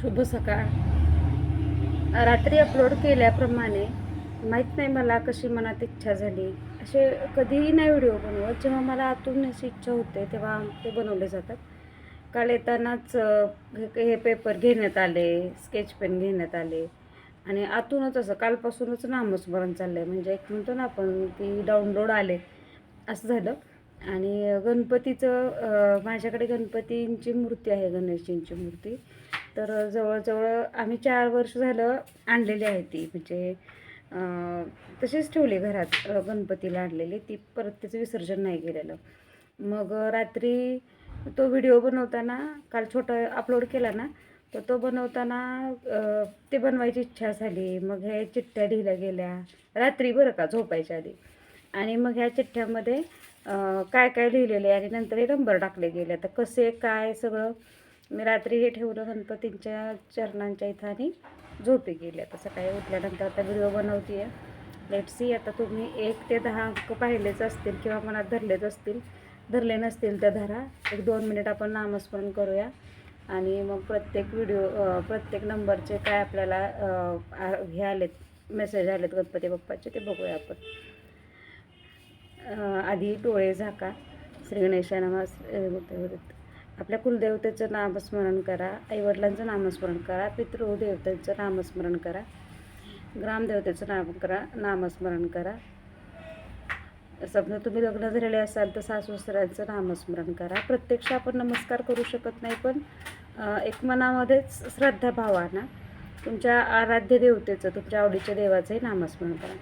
शुभ सकाळ. रात्री अपलोड केल्याप्रमाणे माहीत नाही मला कशी मनात इच्छा झाली. असे कधीही नाही व्हिडिओ बनवत. जेव्हा मला आतून अशी इच्छा होते तेव्हा ते बनवले जातात. काल येतानाच हे हे पेपर घेण्यात आले स्केच पेन घेण्यात आले. आणि आतूनच असं कालपासूनच नामस्मरण चाललं आहे म्हणजे एक म्हणतो ना आपण की डाउनलोड आले असं झालं. आणि गणपतीचं माझ्याकडे गणपतींची मूर्ती आहे गणेशजींची मूर्ती. तर जवळजवळ आम्ही चार वर्ष झालं आणलेली आहे ती. म्हणजे तशीच ठेवली घरात. गणपतीला आणलेली. ती परत त्याचं विसर्जन नाही केलेलं. मग रात्री तो व्हिडिओ बनवताना काल छोटा अपलोड केला ना तर तो बनवताना ते बनवायची इच्छा झाली. मग ह्या चिठ्ठ्या लिहिल्या गेल्या. रात्री बरं का झोपायच्या आधी. आणि मग ह्या चिठ्ठ्यामध्ये काय काय लिहिलेले आणि नंतर हे नंबर टाकले गेले. आता कसे काय सगळं मी रात्री हे ठेवलं गणपतींच्या चरणांच्या इथं आणि झोपे गेले. आता सकाळी उठल्यानंतर आता व्हिडिओ बनवते आहे लेट सी आता तुम्ही एक ते दहा अंक पाहिलेच असतील किंवा मनात धरलेच असतील. धरले नसतील तर धरा एक दोन मिनिट आपण नामस्मरण करूया. आणि मग प्रत्येक व्हिडिओ प्रत्येक नंबरचे काय आपल्याला हे आलेत मेसेज आलेत गणपती बाप्पाचे ते बघूया आपण. आधी डोळे झाका. श्री गणेशा नमः. आपल्या कुलदेवतेचं नामस्मरण करा आईवडिलांचं नामस्मरण करा पितृदेवतेचं नामस्मरण करा ग्रामदेवतेचं नाम करा नामस्मरण करा समजा तुम्ही लग्न झालेले असाल तर सासू सासऱ्यांचं नामस्मरण करा प्रत्यक्ष आपण नमस्कार करू शकत नाही पण एक मनामध्येच श्रद्धा भावाना तुमच्या आराध्य देवतेचं तुमच्या आवडीच्या देवाचंही नामस्मरण करा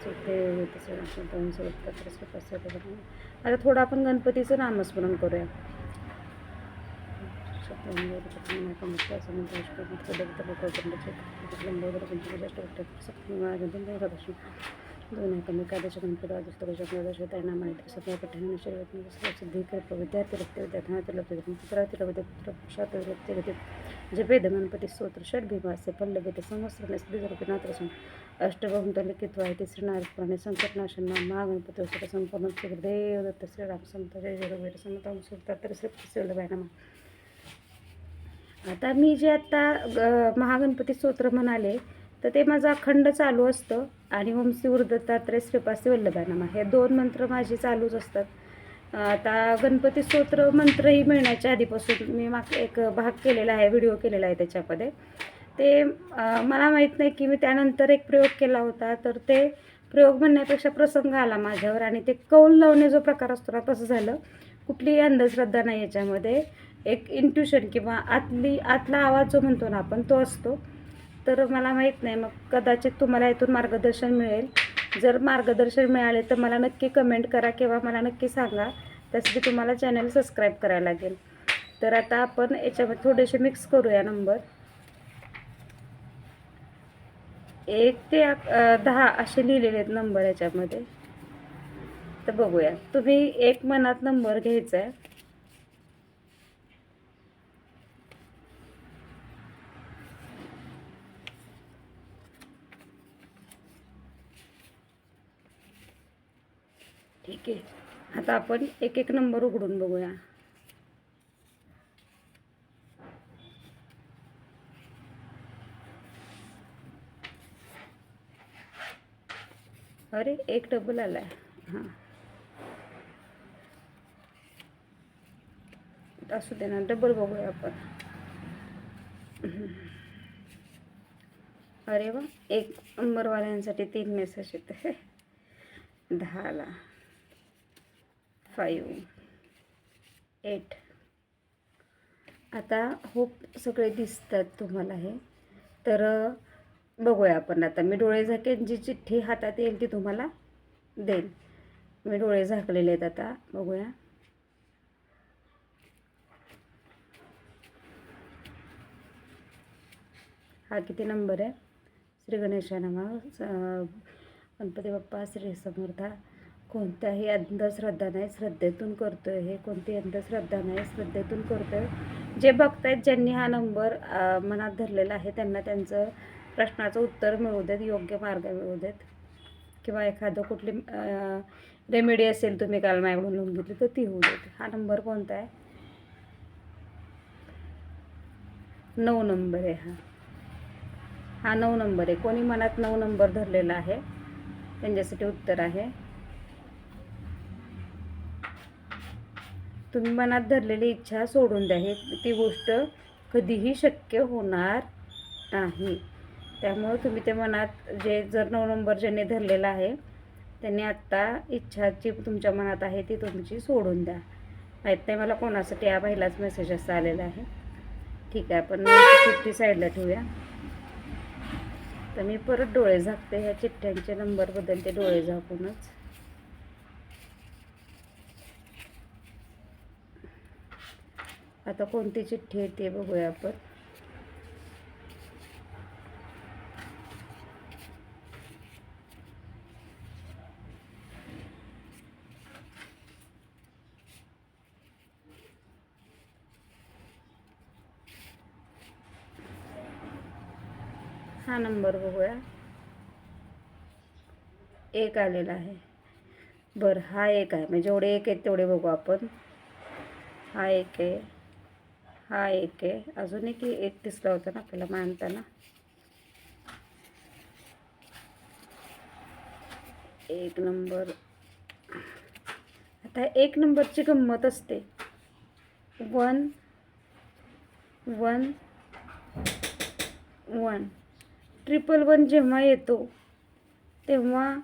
श्री ते आता थोडं आपण गणपतीचं नामस्मरण करूया दोन कमी कायदेशीर गणपती आदिष्ट नामाने माहिती पठ्ठाने शरीरात सिद्धी कृप विद्यार्थी रक्त विद्यार्थ्यांना लब्ध पुत्रातील पुत्र शात जे वेद गणपती स्तोत्र षड भीमासे पल्लवित संवत्सरणे सिद्धिरूपी नात्रसून अष्टभवंत लिखित आहे तिसरे नारपुराणे संकटनाशन महागणपती वसुर संपूर्ण देव दत्त श्रीराम संत जय जगवीर रघुवीर समता सुरता श्री श्री नामा. आता मी जे आता महागणपती स्तोत्र म्हणाले तर ते माझं अखंड चालू असतं. आणि ओमसी श्री श्रीपासी वल्लभानामा हे दोन मंत्र माझे चालूच असतात. आता गणपती स्तोत्र मंत्रही मिळण्याच्या आधीपासून मी माग एक भाग केलेला आहे व्हिडिओ केलेला आहे त्याच्यामध्ये. ते मला माहीत नाही की मी त्यानंतर एक प्रयोग केला होता तर ते प्रयोग म्हणण्यापेक्षा प्रसंग आला माझ्यावर आणि ते कौल लावणे जो प्रकार असतो ना तसं झालं. कुठलीही अंधश्रद्धा नाही याच्यामध्ये. एक इंट्युशन किंवा आतली आतला आवाज जो म्हणतो ना आपण तो असतो. तर मला माहीत नाही मग कदाचित तुम्हाला यातून मार्गदर्शन मिळेल. जर मार्गदर्शन मिळाले तर मला नक्की कमेंट करा किंवा मला नक्की सांगा. त्यासाठी तुम्हाला चॅनल सबस्क्राईब करायला लागेल. तर आता आपण याच्यामध्ये थोडेसे मिक्स करूया नंबर एक ते दहा असे लिहिलेले आहेत नंबर याच्यामध्ये. तर बघूया. तुम्ही एक मनात नंबर घ्यायचा आहे. ठीक आहे. आता आपण एक एक नंबर उघडून बघूया. अरे एक डबल आलाय. हां. असू दे ना डबल बघूया आपण. अरे वा एक नंबरवाल्यांसाठी तीन मेसेज येते दहाला. फाईव्ह. एट. आता होप सगळे दिसतात तुम्हाला हे. तर बघूया आपण आता. मी डोळे झाकेन जी चिठ्ठी हातात येईल ती तुम्हाला देईन. मी डोळे झाकलेले आहेत आता. बघूया. हा किती नंबर आहे? श्री गणेशा नमा गणपती बाप्पा श्री समर्था कोणत्याही अंधश्रद्धा नाही श्रद्धेतून करतो आहे हे. कोणती अंधश्रद्धा नाही श्रद्धेतून करतो आहे जे बघतायत ज्यांनी हा नंबर मनात धरलेला आहे त्यांना त्यांचं प्रश्नाचं उत्तर मिळू देत योग्य मार्ग मिळू देत. किंवा एखादं कुठली रेमेडी असेल तुम्ही काल माझ्याकडून लिहून घेतली तर ती होऊ देत. हा नंबर कोणता आहे? नऊ नंबर आहे हा. हा नऊ नंबर आहे. कोणी मनात नऊ नंबर धरलेला आहे? त्यांच्यासाठी उत्तर आहे. तुम्ही मनात धरलेली इच्छा सोडून द्या. हे ती गोष्ट कधीही शक्य होणार नाही. त्यामुळं तुम्ही ते मनात जे जर नऊ नंबर ज्यांनी धरलेला आहे त्यांनी आत्ता इच्छा जी तुमच्या मनात आहे ती तुमची सोडून द्या. माहीत नाही मला कोणासाठी या पहिलाच मेसेज असा आलेला आहे. ठीक आहे आपण चिठ्ठी साईडला ठेवूया. तर मी परत डोळे झाकते ह्या चिठ्ठ्यांचे नंबर बदलते डोळे झाकूनच. आता कोणती चिठ्ठी आहे ते बघूया आपण. हा नंबर बघूया. एक आलेला आहे. बरं हा एक आहे. म्हणजे जेवढे एक आहेत तेवढे बघू आपण. हा एक आहे. हा एक आहे. अजून एक एक दिसला होता ना आपल्याला मानताना. एक नंबर. आता एक नंबरची गंमत असते. One one one. Triple one जेव्हा येतो तेव्हा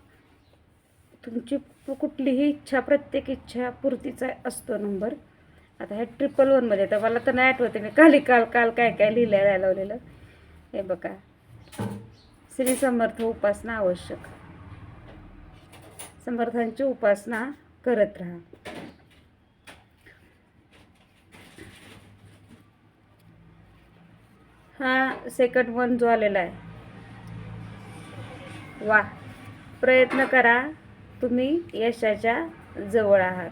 तुमची कुठलीही इच्छा प्रत्येक इच्छा पूर्तीचा असतो नंबर. आता हे ट्रिपल वनमध्ये तर मला तर नाही आठवते मी काली काल काल काय काय लिहिलं लावलेलं. हे बघा. श्री समर्थ उपासना आवश्यक. समर्थांची उपासना करत राहा. हा सेकंड वन जो आलेला आहे. वा प्रयत्न करा तुम्ही यशाच्या जवळ आहात.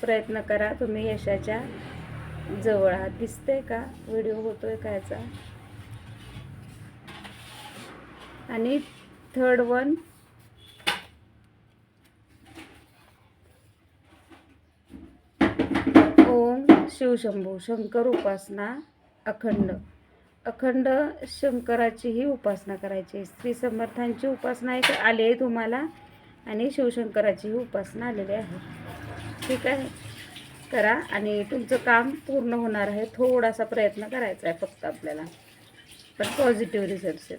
प्रयत्न करा तुम्ही यशाच्या जवळ आहात. दिसतंय का? व्हिडिओ होतोय का याचा? आणि थर्ड वन ओम शिवशंभू शंकर उपासना अखंड. अखंड शंकराची ही उपासना करायची. स्त्री समर्थांची उपासना एक आली आहे तुम्हाला. आणि शिवशंकराची ही उपासना आलेली आहे. ठीक आहे? करा आणि तुमचं काम पूर्ण होणार आहे. थोडासा प्रयत्न करायचा आहे फक्त आपल्याला. पण पॉझिटिव्ह रिझल्ट आहेत.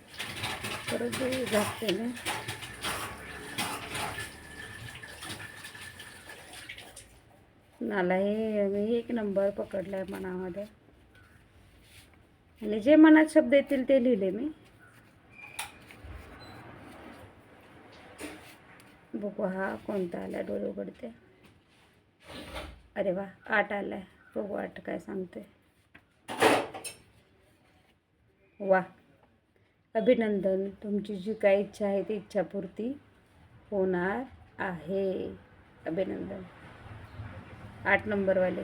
परत जास्त ना मलाही मी एक नंबर पकडला आहे मनामध्ये. आणि जे मनात शब्द येतील ते लिहिले मी. बघू हा कोणता आला डोळे उघडते. अरे वा आठ आलाय. बघू आठ काय सांगते. वा. अभिनंदन. तुमची जी काय इच्छा आहे ती इच्छापूर्ती होणार आहे. अभिनंदन. आठ नंबरवाले.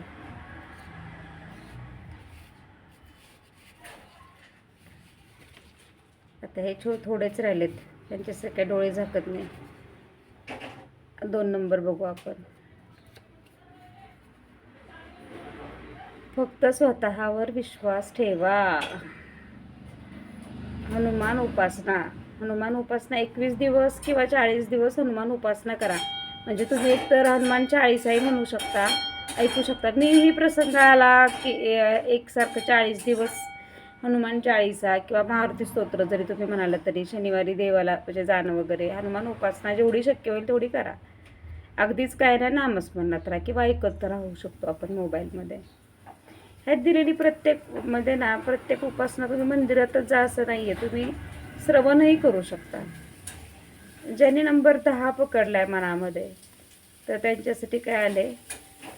आता हे छो थोडेच राहिलेत. त्यांच्यासारखे काही डोळे झाकत नाही. दोन नंबर बघू आपण. फक्त स्वतःवर विश्वास ठेवा. हनुमान उपासना हनुमान उपासना एकवीस दिवस किंवा चाळीस दिवस हनुमान उपासना करा. म्हणजे तुम्ही एक तर हनुमान चाळीसाही म्हणू शकता ऐकू शकता. मीही प्रसंग आला की एकसारखं चाळीस दिवस हनुमान चाळीसा किंवा मारुती स्तोत्र जरी तुम्ही म्हणाला तरी शनिवारी देवाला म्हणजे जाणं वगैरे हनुमान उपासना जेवढी शक्य होईल तेवढी करा. अगदीच काय नाही नामस्मरणात राहा किंवा ऐकत राहू शकतो आपण मोबाईलमध्ये. ह्यात दिलेली प्रत्येकमध्ये ना प्रत्येक उपासना तुम्ही मंदिरातच जा असं नाही आहे तुम्ही श्रवणही करू शकता. ज्यांनी नंबर दहा पकडलाय मनामध्ये तर त्यांच्यासाठी काय आले?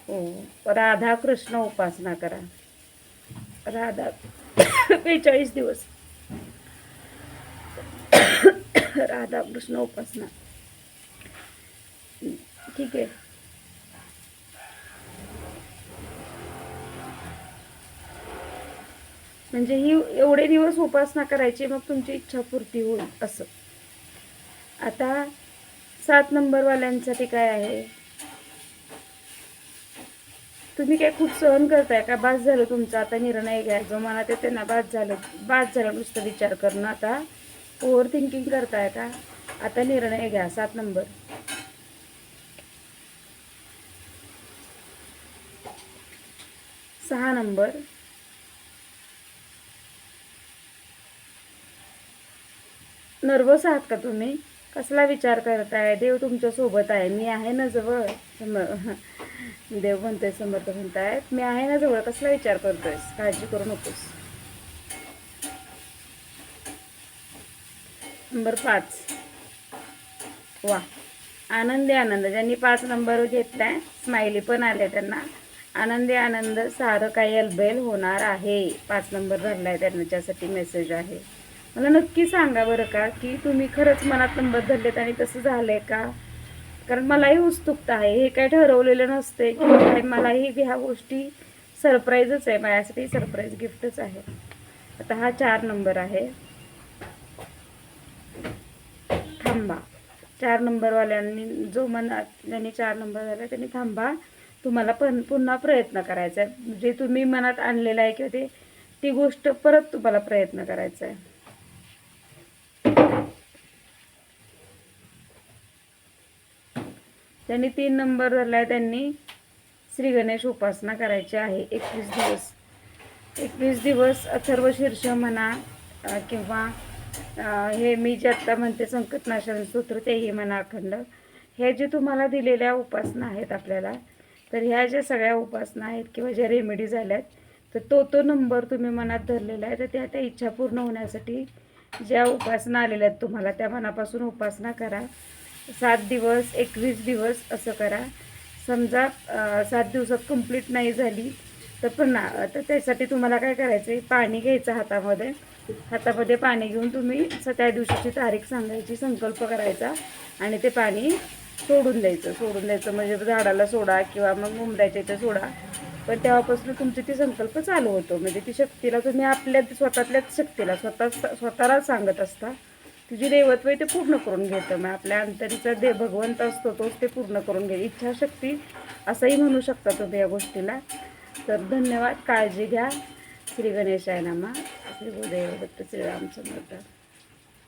हो राधा कृष्ण उपासना करा. राधा बेचाळीस दिवस. राधा कृष्ण उपासना. ठीक आहे. म्हणजे ही एवढे दिवस उपासना करायची मग तुमची इच्छापूर्ती होईल असं. आता सात नंबरवाल्यांसाठी काय आहे? तुम्ही काय खूप सहन करताय का? बाद झालं तुमचा आता निर्णय घ्या. जो मनात येते ना बाद झालं बाद झालं नुसतं विचार करणं आता. ओव्हर थिंकिंग करताय का? आता निर्णय घ्या सात नंबर. सहा नंबर. नर्वस आहात का तुम्ही? कसला विचार करताय देव तुमच्यासोबत आहे. मी आहे ना जवळ. सम- देव म्हणतोय समर्थ म्हणतायत. मी आहे ना जवळ. कसला विचार करतोयस? काळजी करू नकोस. नंबर पाच. वा. आनंदी आनंद. ज्यांनी पाच नंबर घेतलाय स्माइली पण आले त्यांना. आनंदी आनंद सारं काही अलबेल होणार आहे. पाच नंबर धरलाय त्यांच्यासाठी मेसेज आहे. मला नक्की सांगा बरं का की तुम्ही खरंच मनात नंबर धरलेत आणि तसं झालंय का? कारण मलाही उत्सुकता आहे. हे काय ठरवलेलं नसते की मलाही ह्या गोष्टी सरप्राईजच आहे. माझ्यासाठी सरप्राईज गिफ्टच आहे. आता हा चार नंबर आहे. थांबा. चार नंबरवाल्यांनी जो मनात ज्यांनी चार नंबर झाला त्यांनी थांबा. तुम्हाला पण पुन्हा प्रयत्न करायचा आहे. जे तुम्ही मनात आणलेलं आहे किंवा ते ती गोष्ट परत तुम्हाला प्रयत्न करायचा आहे. त्यांनी तीन नंबर धरलाय त्यांनी. श्री गणेश उपासना करायची आहे. एकवीस दिवस. एकवीस दिवस अथर्व शीर्ष म्हणा किंवा हे मी जे आत्ता म्हणते संकटनाशन सूत्र तेही म्हणा अखंड. हे जे तुम्हाला दिलेल्या उपासना आहेत आपल्याला तर ह्या ज्या सगळ्या उपासना आहेत किंवा ज्या रेमेडी झाल्यात तर तो तो नंबर तुम्ही मनात धरलेला आहे. तर त्या त्या इच्छा पूर्ण होण्यासाठी ज्या उपासना आलेल्या आहेत तुम्हाला त्या मनापासून उपासना करा. सात दिवस एकवीस दिवस असं करा. समजा सात दिवसात कंप्लीट नाही झाली तर पुन्हा तर त्यासाठी तुम्हाला काय करायचं आहे पाणी घ्यायचं हातामध्ये. हातामध्ये पाणी घेऊन तुम्ही स त्या दिवशीची तारीख सांगायची संकल्प करायचा आणि ते पाणी सोडून द्यायचं सोडून द्यायचं. म्हणजे झाडाला सोडा किंवा मग मुंबऱ्याच्या इथे सोडा. पण तेव्हापासून तुमची ती संकल्प चालू होतो. म्हणजे ती शक्तीला तुम्ही आपल्या स्वतःतल्याच शक्तीला स्वतः स्वतःला सांगत असता. तुझी दैवत्व आहे ते पूर्ण करून घेतं. मग आपल्या अंतरीचा दे भगवंत असतो तोच ते पूर्ण करून घे इच्छाशक्ती असंही म्हणू शकता तुम्ही या गोष्टीला. तर धन्यवाद. काळजी घ्या. श्री गणेशाय नामा. श्री गुरुदेव दत्त श्रीरामचंद्र